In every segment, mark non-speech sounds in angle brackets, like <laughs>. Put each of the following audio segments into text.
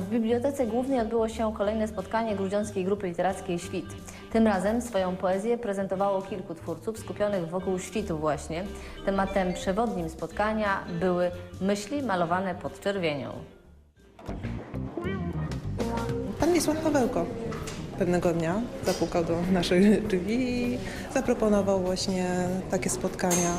W Bibliotece Głównej odbyło się kolejne spotkanie Grudziąckiej Grupy Literackiej Świt. Tym razem swoją poezję prezentowało kilku twórców skupionych wokół świtu właśnie. Tematem przewodnim spotkania były myśli malowane pod czerwienią. Pan Wiesław Pawełko pewnego dnia zapukał do naszych <laughs> drzwi i zaproponował właśnie takie spotkania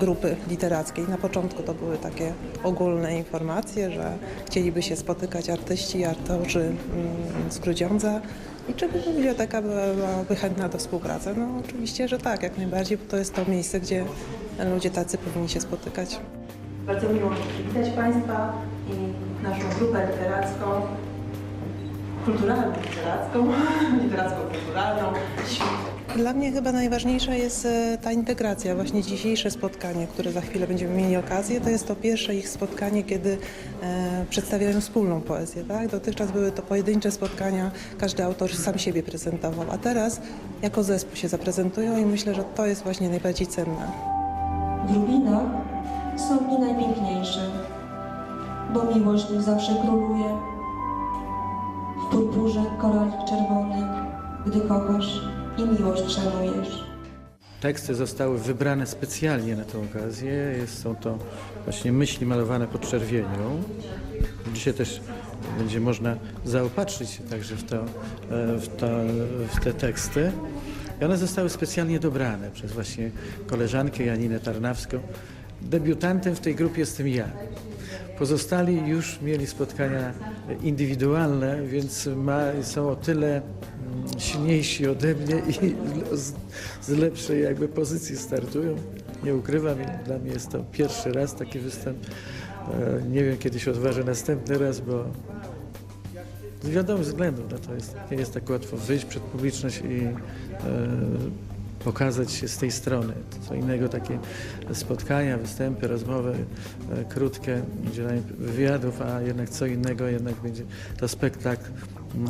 grupy literackiej. Na początku to były takie ogólne informacje, że chcieliby się spotykać artyści i autorzy mm, z Grudziądza i czy biblioteka była- byłaby chętna do współpracy. No oczywiście, że tak, jak najbardziej, bo to jest to miejsce, gdzie ludzie tacy powinni się spotykać. Bardzo miło przywitać Państwa i naszą grupę literacką, kulturalną literacką, <laughs> literacko-kulturalną. Dla mnie chyba najważniejsza jest e, ta integracja. Właśnie dzisiejsze spotkanie, które za chwilę będziemy mieli okazję, to jest to pierwsze ich spotkanie, kiedy e, przedstawiają wspólną poezję. Tak? Dotychczas były to pojedyncze spotkania, każdy autor sam siebie prezentował, a teraz jako zespół się zaprezentują i myślę, że to jest właśnie najbardziej cenne. W rubinach są dni najpiękniejsze, bo miłość w zawsze króluje. W purpurze koralik czerwony, gdy kochasz i miłość szanujesz. Teksty zostały wybrane specjalnie na tę okazję. Jest, są to właśnie myśli malowane pod czerwienią. Dzisiaj też będzie można zaopatrzyć się także w, to, e, w, to, w te teksty. I one zostały specjalnie dobrane przez właśnie koleżankę Janinę Tarnawską. Debiutantem w tej grupie jestem ja. Pozostali już mieli spotkania indywidualne, więc ma, są o tyle mm, silniejsi ode mnie i z, z lepszej jakby pozycji startują. Nie ukrywam, dla mnie jest to pierwszy raz taki występ. E, Nie wiem, kiedy się odważę następny raz, bo z wiadomych względów no to jest, nie jest tak łatwo wyjść przed publiczność i e, pokazać się z tej strony. Co innego takie spotkania, występy, rozmowy e, krótkie, udzielanie wywiadów, a jednak co innego jednak będzie to spektakl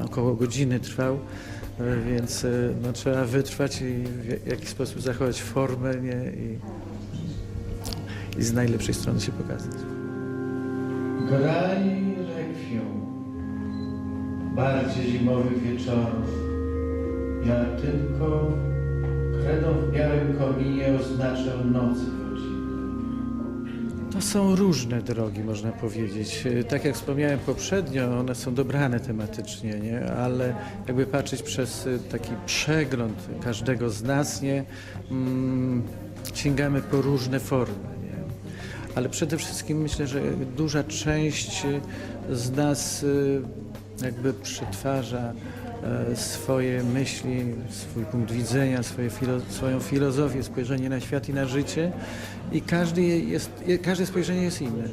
około godziny trwał, e, więc e, no, trzeba wytrwać i w jakiś sposób zachować formę nie? I, i z najlepszej strony się pokazać. Graj rekwią bardziej zimowych wieczorów. Ja tylko w białym kominie oznaczę nocy To są różne drogi, można powiedzieć. E, Tak jak wspomniałem poprzednio, one są dobrane tematycznie, nie? ale jakby patrzeć przez e, taki przegląd każdego z nas, nie? Mm, sięgamy po różne formy. Nie? Ale przede wszystkim myślę, że duża część e, z nas jakby przetwarza swoje myśli, swój punkt widzenia, filo, swoją filozofię, spojrzenie na świat i na życie i każdy je- jest, je- każde spojrzenie jest inne.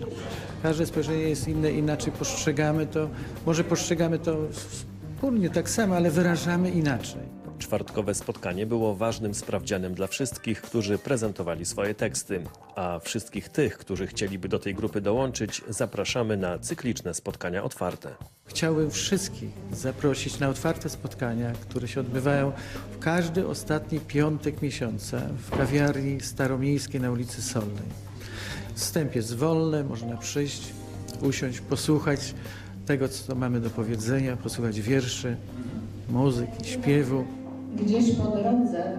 Każde spojrzenie jest inne, inaczej postrzegamy to, może postrzegamy to wspólnie tak samo, ale wyrażamy inaczej. Czwartkowe spotkanie było ważnym sprawdzianem dla wszystkich, którzy prezentowali swoje teksty, a wszystkich tych, którzy chcieliby do tej grupy dołączyć, zapraszamy na cykliczne spotkania otwarte. Chciałbym wszystkich zaprosić na otwarte spotkania, które się odbywają w każdy ostatni piątek miesiąca w kawiarni staromiejskiej na ulicy Solnej. Wstęp jest wolny, można przyjść, usiąść, posłuchać tego, co mamy do powiedzenia, posłuchać wierszy, muzyki, śpiewu. Gdzieś po drodze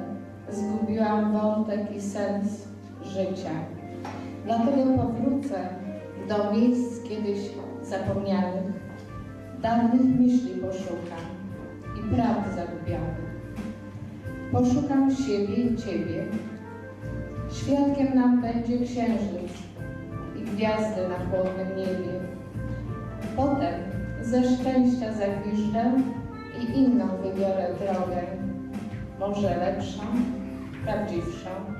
zgubiłam wątek i sens życia. Dlatego powrócę do miejsc kiedyś zapomnianych, dawnych myśli poszukam i prawd zagubionych. Poszukam siebie i Ciebie. Świadkiem nam będzie księżyc i gwiazdy na chłodnym niebie. Potem ze szczęścia zagwiżdżę i inną wybiorę drogę, może lepszą, prawdziwszą.